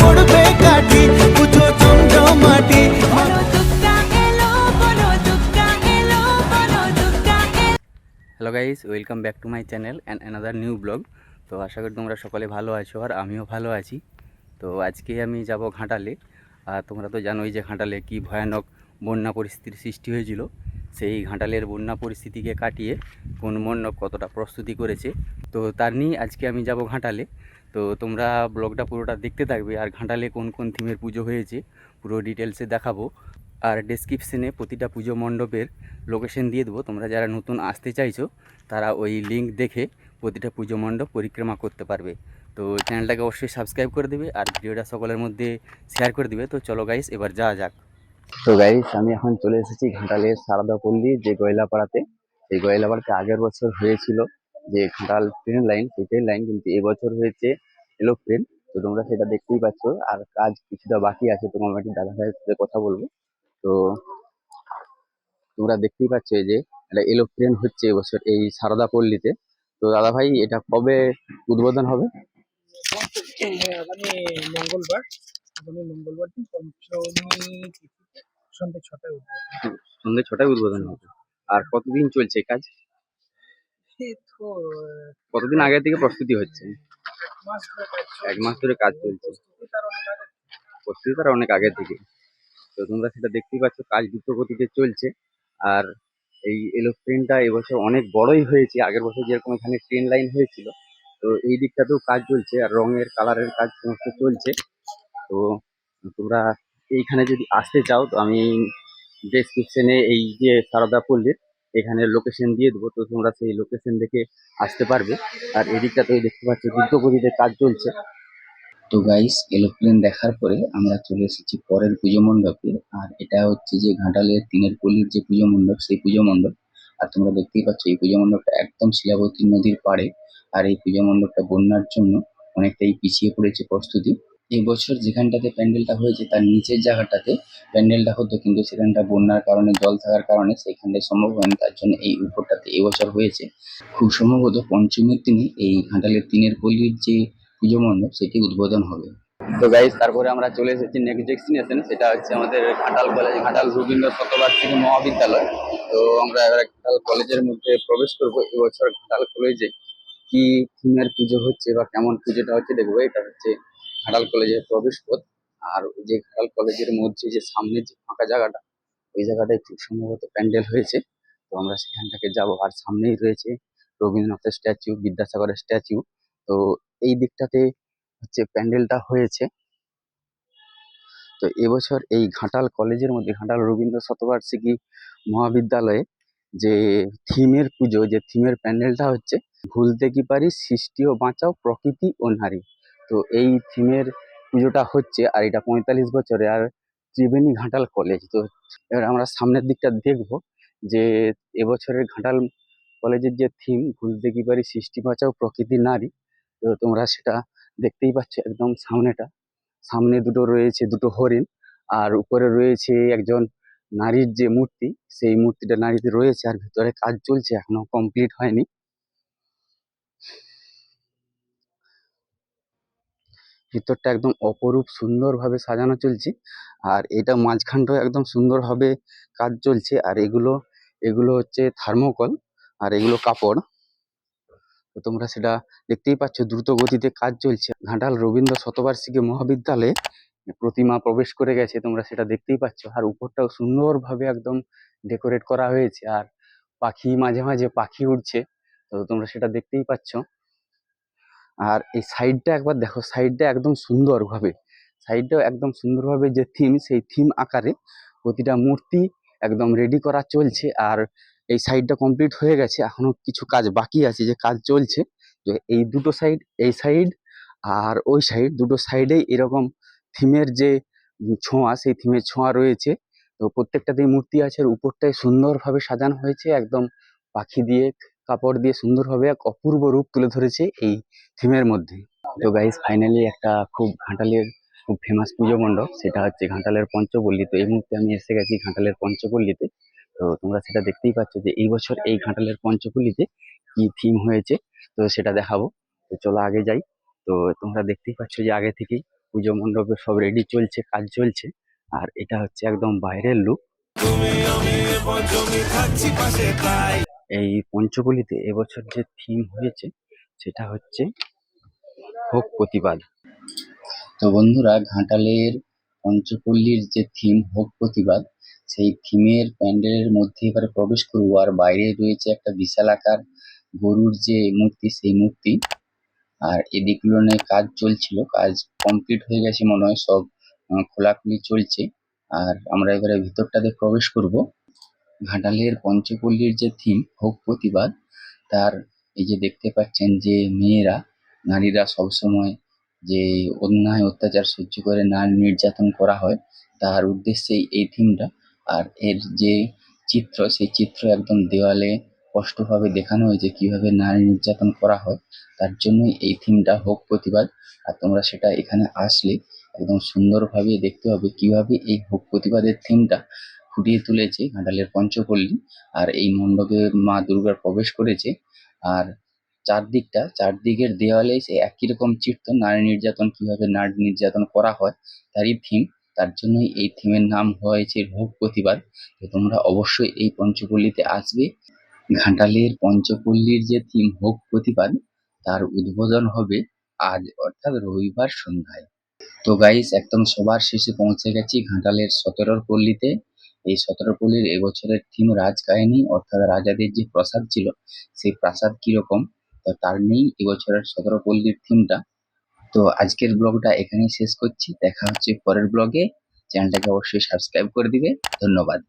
পড়বে কাঠি puja hello guys welcome back to my channel and another new blog তো আশা করি তোমরা সকলে ভালো আছো আর আমিও ভালো আছি। তো আজকে আমি যাব ঘাটালে। আর তোমরা তো জানোই যে ঘাটালে কি ভয়ানক বন্যা পরিস্থিতির সৃষ্টি হয়েছিল। সেই ঘাটালের বন্যা পরিস্থিতিকে কাটিয়ে কোন মণ্ডপ কতটা প্রস্তুতি করেছে। তো তার নিয়ে আজকে আমি যাব ঘাটালে। তো তোমরা ব্লগটা পুরোটা দেখতে থাকবে আর ঘাটালে কোন কোন থিমের পুজো হয়েছে পুরো ডিটেলসে দেখাবো। আর ডেসক্রিপশনে প্রতিটা পুজো মণ্ডপের লোকেশন দিয়ে দেবো। তোমরা যারা নতুন আসতে চাইছো, তারা ওই লিঙ্ক দেখে প্রতিটা পুজো মণ্ডপ পরিক্রমা করতে পারবে। তো চ্যানেলটাকে অবশ্যই সাবস্ক্রাইব করে দেবে আর ভিডিওটা সকলের মধ্যে শেয়ার করে দিবে। তো চলো গাইস এবার যাওয়া যাক। তো গাইস আমি এখন চলে এসেছি ঘাটালের সারদাপল্লী, যে গয়লাপাড়াতে। এই গয়লাপাড়াতে আগের বছর হয়েছিল যে ঘাটাল ট্রেন লাইন সেই ট্রেন লাইন কিন্তু এবছর হয়েছে এলোপ্লেন তো তোমরা সেটা দেখতেই পাচ্ছ। আর কাজ কিছুটা বাকি আছে তোমার একটি দাদা ভাইয়ের সাথে কথা বলব। তো তোমরা দেখতেই পাচ্ছ এই যে, এটা এলোপ্লেন হচ্ছে এবছর এই সারদা পল্লীতে তো দাদা ভাই এটা কবে উদ্বোধন হবে? মঙ্গলবার। আগামী মঙ্গলবার দিন পঞ্চমী সন্ধ্যে ছটায় উঠবে সন্ধ্যে ছটায় উদ্বোধন হবে। আর কতদিন চলছে এই কাজ? তো কতদিন আগে থেকে প্রস্তুতি হচ্ছে? এক মাস ধরে কাজ চলছে। প্রস্তুতি তার অনেক আগে। থেকে। তো তোমরা সেটা দেখতেই পাচ্ছ কাজ দ্রুত গতিতে চলছে। আর এই এলোপ্লেনটা এবছর অনেক বড়ই হয়েছে। আগের বছর যেরকম এখানে ট্রেন লাইন হয়েছিল তো এই দিকটাতেও কাজ চলছে। আর রঙের কালারের কাজ সমস্ত চলছে। তো তোমরা এইখানে যদি আসতে চাও, তো আমি ডেসক্রিপশনে এই যে সারদা পল্লীর এখানে লোকেশন দিয়ে দেবো, তো তোমরা সেই লোকেশন দেখে আসতে পারবে। আর এদিকটাতেও দেখতে পাচ্ছ গতিতে কাজ চলছে। তো গাইস এরোপ্লেন দেখার পরে আমরা চলে এসেছি পরের পুজো মণ্ডপে। আর এটা হচ্ছে যে ঘাটালের তিনের পল্লীর যে পুজো মণ্ডপ, সেই পুজো মণ্ডপ। আর তোমরা দেখতেই পাচ্ছ, এই পুজো মণ্ডপটা একদম শিলাবতী নদীর পাড়ে। আর এই পুজো মণ্ডপটা বন্যার জন্য অনেকটাই পিছিয়ে পড়েছে প্রস্তুতি। এই বছর যেখানটাতে প্যান্ডেলটা হয়েছে, তার নিচের জায়গাটাতে প্যান্ডেলটা হতো, কিন্তু সেখানটা বন্যার কারণে, জল থাকার কারণে সেখানটায় সম্ভব হয়নি, তার জন্য এই উপরটাতে এবছর হয়েছে। খুব সম্ভবত পঞ্চমীর দিনে এই ঘাটালের তিনের পল্লীর যে পুজো মণ্ডপ, সেটি উদ্বোধন হবে। তো গাইজ তারপরে আমরা চলে এসেছি নেক্সট ডেস্টিনেশন সেটা হচ্ছে আমাদের ঘাটাল কলেজ ঘাটাল রবীন্দ্র শতবার্ষিকী মহাবিদ্যালয়। তো আমরা এবার ঘাটাল কলেজের মধ্যে প্রবেশ করব। এবছর ঘাটাল কলেজে কি থিমের পুজো হচ্ছে বা কেমন পুজোটা হচ্ছে, দেখব। এটা হচ্ছে ঘাটাল কলেজের প্রবেশ পথ আর যে ঘাটাল কলেজের মধ্যে যে সামনে যে ফাঁকা জায়গাটা, ওই জায়গাটায় খুব সম্ভবত প্যান্ডেল হয়েছে। তো আমরা সেখানটাকে যাব আর সামনেই রয়েছে রবীন্দ্রনাথের স্ট্যাচু বিদ্যাসাগরের স্ট্যাচু তো এই দিকটাতে হচ্ছে প্যান্ডেলটা হয়েছে। তো এবছর এই ঘাটাল কলেজের মধ্যে, ঘাটাল রবীন্দ্র শতবার্ষিকী মহাবিদ্যালয়ে যে থিমের পুজো, যে থিমের প্যান্ডেলটা হচ্ছে, ভুলতে কি পারি, সৃষ্টি ও বাঁচাও প্রকৃতি ও নারী। তো এই থিমের পুজোটা হচ্ছে আর এটা পঁয়তাল্লিশ বছরে আর ত্রিবেণী ঘাটাল কলেজ তো এবার আমরা সামনের দিকটা দেখব যে এবছরের ঘাটাল কলেজের যে থিম ভুলতে কি পারি, সৃষ্টি বাঁচাও প্রকৃতি নারী। তো তোমরা সেটা দেখতেই পাচ্ছ একদম সামনেটা। সামনে দুটো রয়েছে, দুটো হরিণ আর উপরে রয়েছে একজন নারীর যে মূর্তি, সেই মূর্তিটা নারীতে রয়েছে আর ভিতরে কাজ চলছে, এখনও কমপ্লিট হয়নি। ভিতরটা একদম অপরূপ সুন্দরভাবে সাজানো চলছে। আর এটা মাঝখানটাও একদম সুন্দরভাবে কাজ চলছে। আর এগুলো এগুলো হচ্ছে থার্মোকল, আর এগুলো কাপড়। তো তোমরা সেটা দেখতেই পাচ্ছ, দ্রুত গতিতে কাজ চলছে। ঘাটাল রবীন্দ্র শতবার্ষিকী মহাবিদ্যালয়ে প্রতিমা প্রবেশ করে গেছে, তোমরা সেটা দেখতেই পাচ্ছ। আর উপরটাও সুন্দরভাবে একদম ডেকোরেট করা হয়েছে। আর পাখি, মাঝে মাঝে পাখি উঠছে তো তোমরা সেটা দেখতেই পাচ্ছ। আর এই সাইডটা একবার দেখো সাইডটা একদম সুন্দরভাবে সাইডটাও একদম সুন্দরভাবে যে থিম সেই থিম আকারে প্রতিটা মূর্তি একদম রেডি করা চলছে আর এই সাইডটা কমপ্লিট হয়ে গেছে এখনও কিছু কাজ বাকি আছে যে কাজ চলছে। তো এই দুটো সাইড এই সাইড আর ওই সাইড দুটো সাইডেই এরকম থিমের যে ছোঁয়া, সেই থিমের ছোঁয়া রয়েছে। তো প্রত্যেকটাতেই মূর্তি আছে, আর উপরটায় সুন্দরভাবে সাজানো হয়েছে, একদম পাখি দিয়ে কাপড় দিয়ে সুন্দরভাবে এক অপূর্ব রূপ তুলে ধরেছে এই থিমের মধ্যে। তো গাইস ফাইনালি একটা খুব ঘাটালের খুব ফেমাস পুজো মণ্ডপ, সেটা হচ্ছে ঘাটালের পঞ্চপল্লী তো এই মুহূর্তে আমি এসে গেছি ঘাটালের পঞ্চপল্লীতে। তো তোমরা সেটা দেখতেই পাচ্ছ যে এই বছর এই ঘাটালের পঞ্চপল্লীতে কি থিম হয়েছে, তো সেটা দেখাবো। তো চলো আগে যাই। তো তোমরা দেখতেই পাচ্ছ যে আগে থেকেই পুজো মণ্ডপে সব রেডি চলছে, কাজ চলছে। আর এটা হচ্ছে একদম বাইরের লুক এই পঞ্চগলিতে এবছর যে থিম হয়েছে, সেটা হচ্ছে হোক প্রতিবাদ তো বন্ধুরা, ঘাটালের পঞ্চপল্লীর যে থিম হোক প্রতিবাদ সেই থিমের প্যান্ডেলের মধ্যে এবারে প্রবেশ করব। আর বাইরে রয়েছে একটা বিশাল আকার গরুর যে মূর্তি, সেই মূর্তি। আর এদিকগুলো নিয়ে কাজ চলছিল, কাজ কমপ্লিট হয়ে গেছে মনে হয়, সব খোলাখুলি চলছে। আর আমরা এবারে ভিতরটাতে প্রবেশ করব। ঘাটালের পঞ্চপল্লীর যে থিম হোক প্রতিবাদ, তার এই যে দেখতে পাচ্ছেন যে মেয়েরা, নারীরা সবসময় যে অন্যায়, অত্যাচার সহ্য করে নারী নির্যাতন করা হয়, তার উদ্দেশ্যেই এই থিমটা আর এর যে চিত্র, সেই চিত্র একদম দেওয়ালে স্পষ্টভাবে দেখানো হয়েছে কীভাবে নারী নির্যাতন করা হয়। তার জন্যই এই থিমটা হোক প্রতিবাদ। আর তোমরা সেটা এখানে আসলে একদম সুন্দরভাবে দেখতে হবে কীভাবে এই হোক প্রতিবাদের থিমটা ফুটিয়ে তুলেছে ঘাটালের পঞ্চপল্লী আর এই মণ্ডপে মা দুর্গা প্রবেশ করেছে। আর চারদিকটা, চারদিকের দেওয়ালে সে একই রকম চিত্র নারী নির্যাতন, কীভাবে নারী নির্যাতন করা হয় তারই থিম তার জন্যই এই থিমের নাম হয়েছে ভোগ প্রতিবাদ। তো তোমরা অবশ্যই এই পঞ্চপল্লীতে আসবে। ঘাটালের পঞ্চপল্লীর যে থিম হোক প্রতিবাদ, তার উদ্বোধন হবে আজ, অর্থাৎ রবিবার সন্ধ্যায়। তো গাইস একদম সবার শেষে পৌঁছে গেছি ঘাটালের সতেরোর পল্লীতে। এই সতেরো পল্লীর এবছরের থিম রাজ কাহিনী অর্থাৎ রাজাদের যে প্রাসাদ ছিল, সেই প্রাসাদ কীরকম? তো তার নেই এবছরের সতেরো পল্লীর থিমটা। তো আজকের ব্লগটা এখানেই শেষ করছি। দেখা হচ্ছে পরের ব্লগে। চ্যানেলটাকে অবশ্যই সাবস্ক্রাইব করে দিবে। ধন্যবাদ।